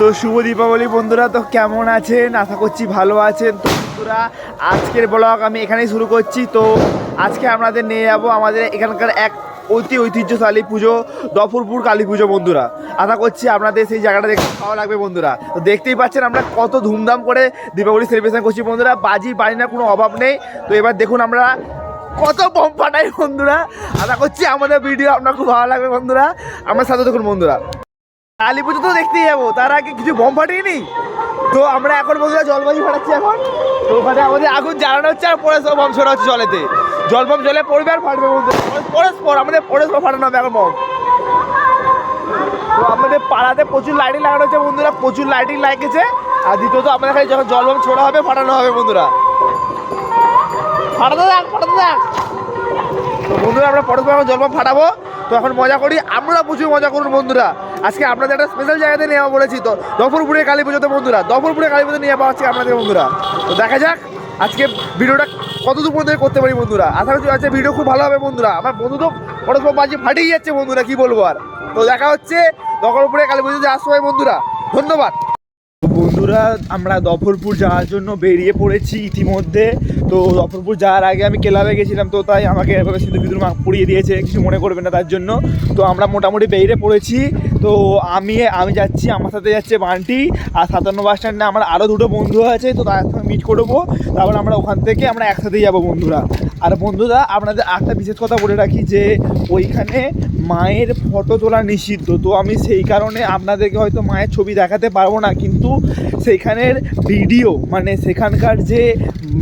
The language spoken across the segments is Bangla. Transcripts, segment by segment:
তো শুভ দীপাবলি বন্ধুরা, তো কেমন আছেন? আশা করছি ভালো আছেন। তো বন্ধুরা, আজকের ব্লগ আমি এখানেই শুরু করছি। তো আজকে আপনাদের নিয়ে যাব আমাদের এখানকার এক অতি ঐতিহ্যশালী পুজো, দফরপুর কালী পুজো বন্ধুরা। আশা করছি আপনাদের সেই জায়গাটা দেখতে ভালো লাগবে বন্ধুরা। তো দেখতেই পাচ্ছেন আমরা কত ধুমধাম করে দীপাবলি সেলিব্রেশন করছি বন্ধুরা। বাজি বাড়ি না, কোনো অভাব নেই। তো এবার দেখুন আমরা কত বম ফাটাই বন্ধুরা। আশা করছি আমাদের ভিডিও আপনার খুব ভালো লাগবে বন্ধুরা। আমার সাথে দেখুন বন্ধুরা। কালী পুজো তো দেখতেই যাব। তার আগে কিছু বম ফাটিয়ে তো আমরা এখন বন্ধুরা জলবাজি ফাটাচ্ছি এখন। তো ওখানে আমাদের আগুন জ্বালানো হচ্ছে আর পরে সব বম ছোড়া হচ্ছে জলেতে। জল বম জলে পড়বে আর ফাটবে বন্ধু পরস্পর আমাদের পরস্পর ফাটানো হবে এখন বম। তো আমাদের পাড়াতে প্রচুর লাইটিং লাগানো হচ্ছে বন্ধুরা, প্রচুর লাইটিং লাগেছে আর দ্বিতীয়ত আমাদের এখানে যখন জল বম ছোড়া হবে, ফাটানো হবে বন্ধুরা। ফাটাতে থাক ফাটাতে থাক। তো বন্ধুরা, আমরা পরস্পর এখন জলবম ফাটাবো। তো এখন মজা করি, আমরা প্রচুর মজা করুন বন্ধুরা। আজকে আপনাদের একটা স্পেশাল জায়গাতে নিয়ে যাব বলেছি তো। দফরপুরে কালী পুজোতে বন্ধুরা, দফরপুরে কালী পুজোতে নিয়ে যাব আজকে আপনাদের বন্ধুরা। তো দেখা যাক, আজকে ভিডিওটা কত দূর পর্যন্ত করতে পারি বন্ধুরা। আশা করছি আজকে ভিডিও খুব ভালো হবে বন্ধুরা। আমার বন্ধু তো পরস্পর বাজি ফাটিয়ে যাচ্ছে বন্ধুরা, কি বলব আর। তো দেখা হচ্ছে দখলপুরে কালী পুজোতে হয় বন্ধুরা। ধন্যবাদ। বন্ধুরা, আমরা দফরপুর যাওয়ার জন্য বেরিয়ে পড়েছি ইতিমধ্যে। তো দফরপুর যাওয়ার আগে আমি ক্লাবে গেছিলাম, তো তাই আমাকে এভাবে সিঁদুর ফিঁদুর মা- পুড়িয়ে দিয়েছে, কিছু মনে করবে না তার জন্য। তো আমরা মোটামুটি বেরিয়ে পড়েছি। তো আমি আমি যাচ্ছি, আমার সাথে যাচ্ছে বান্টি আর সাতান্ন বাস স্ট্যান্ডে আমার আরও দুটো বন্ধু আছে, তো তার সঙ্গে মিট করব তারপর আমরা ওখান থেকে আমরা একসাথেই যাব বন্ধুরা। আর বন্ধুরা, আপনাদের একটা বিশেষ কথা বলে রাখি যে, ওইখানে মায়ের ফটো তোলা নিষিদ্ধ। তো আমি সেই কারণে আপনাদেরকে হয়তো মায়ের ছবি দেখাতে পারব না, কিন্তু সেইখানের ভিডিও মানে সেখানকার যে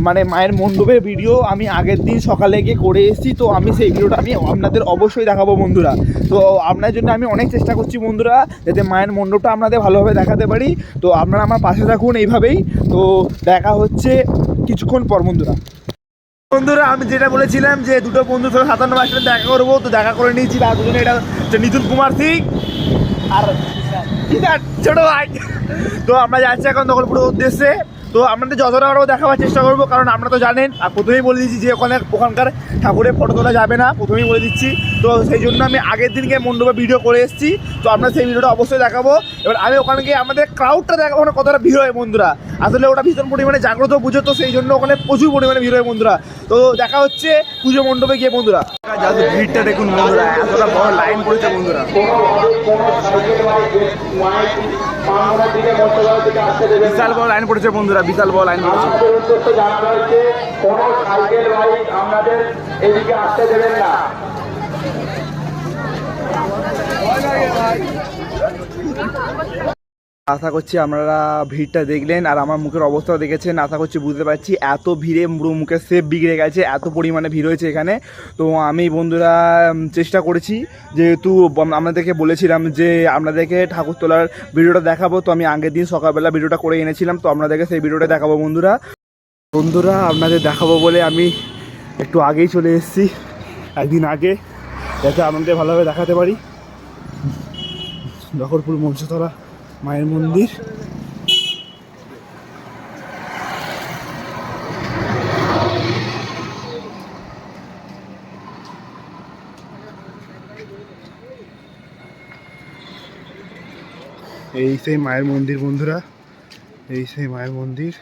মানে মায়ের মণ্ডপের ভিডিও আমি আগের দিন সকালে গিয়ে করে এসেছি, তো আমি সেই ভিডিওটা আমি আপনাদের অবশ্যই দেখাবো বন্ধুরা। তো আপনার জন্য আমি অনেক চেষ্টা করছি বন্ধুরা, যাতে মায়ের মণ্ডপটা আপনাদের ভালোভাবে দেখাতে পারি। তো আপনারা আমার পাশে থাকুন এইভাবেই। তো দেখা হচ্ছে কিছুক্ষণ পর বন্ধুরা। বন্ধুরা, আমি যেটা বলেছিলাম যে দুটো বন্ধুর সাথে সাতান্ন মাসে দেখা করব, তো দেখা করে নিয়েছি। তার দুজনে এটা হচ্ছে নিতুন কুমার সিং আর ছোট ভাই। তো আমরা যাচ্ছি এখন দখলপুরের উদ্দেশ্যে। তো আপনাদের যতটা পারব দেখাবার চেষ্টা করব, কারণ আপনারা তো জানেন। আর প্রথমেই বলে দিচ্ছি যে ওখানে ওখানকার ঠাকুরের ফটো তোলা যাবে না। প্রথমেই বলে দিচ্ছি। তো সেই জন্য আমি আগের দিনকে মণ্ডপে ভিডিও করে এসেছি। তো আপনার সেই ভিডিওটা অবশ্যই দেখাবো। এবার আমি ওখানে গিয়ে আমাদের ক্রাউডটা দেখাবো ওখানে কতটা ভিড় হয় বন্ধুরা। আসলে ওটা ভীষণ পরিমাণে জাগ্রত পুজো তো সেই জন্য ওখানে প্রচুর পরিমাণে ভিড় হয় বন্ধুরা। তো দেখা হচ্ছে পুজো মণ্ডপে গিয়ে বন্ধুরা। যাদের ভিড়টা দেখুন বন্ধুরা এতটা বড় লাইন পড়েছে বন্ধুরা। বিশাল বড় লাইন পড়েছে বন্ধুরা বিশাল বড় লাইন পড়েছে কোনো সাইকেল বাইক আপনাদের এদিকে আসতে দেবেন না। আশা করছি আপনারা ভিড়টা দেখলেন আর আমার মুখের অবস্থাও দেখেছেন। আশা করছি বুঝতে পারছি এত ভিড়ে পুরো মুখের সেপ বিগড়ে গেছে, এত পরিমাণে ভিড় হয়েছে এখানে। তো আমি বন্ধুরা চেষ্টা করেছি যেহেতু আপনাদেরকে বলেছিলাম যে আপনাদেরকে ঠাকুর তোলার ভিডিওটা দেখাবো, তো আমি আগের দিন সকালবেলা ভিডিওটা করে এনেছিলাম, তো আপনাদেরকে সেই ভিডিওটা দেখাবো বন্ধুরা। বন্ধুরা, আপনাদের দেখাবো বলে আমি একটু আগেই চলে এসেছি, একদিন আগে, যাতে আপনাদের ভালোভাবে দেখাতে পারি। দখলপুর মঞ্চতলা। মায়ের মন্দির। এই সেই মায়ের মন্দির বন্ধুরা এই সেই মায়ের মন্দির।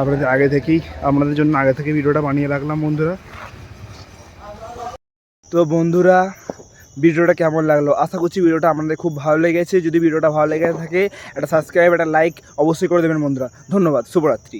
আপনাদের আগে থেকেই, আপনাদের জন্য আগে থেকে ভিডিওটা বানিয়ে রাখলাম বন্ধুরা। তো বন্ধুরা, ভিডিওটা কেমন লাগল? আশা করছি ভিডিওটা আপনাদের খুব ভালো লেগেছে। যদি ভিডিওটা ভালো লেগে থাকে, একটা সাবস্ক্রাইব একটা লাইক অবশ্যই করে দেবেন বন্ধুরা। ধন্যবাদ, শুভরাত্রি।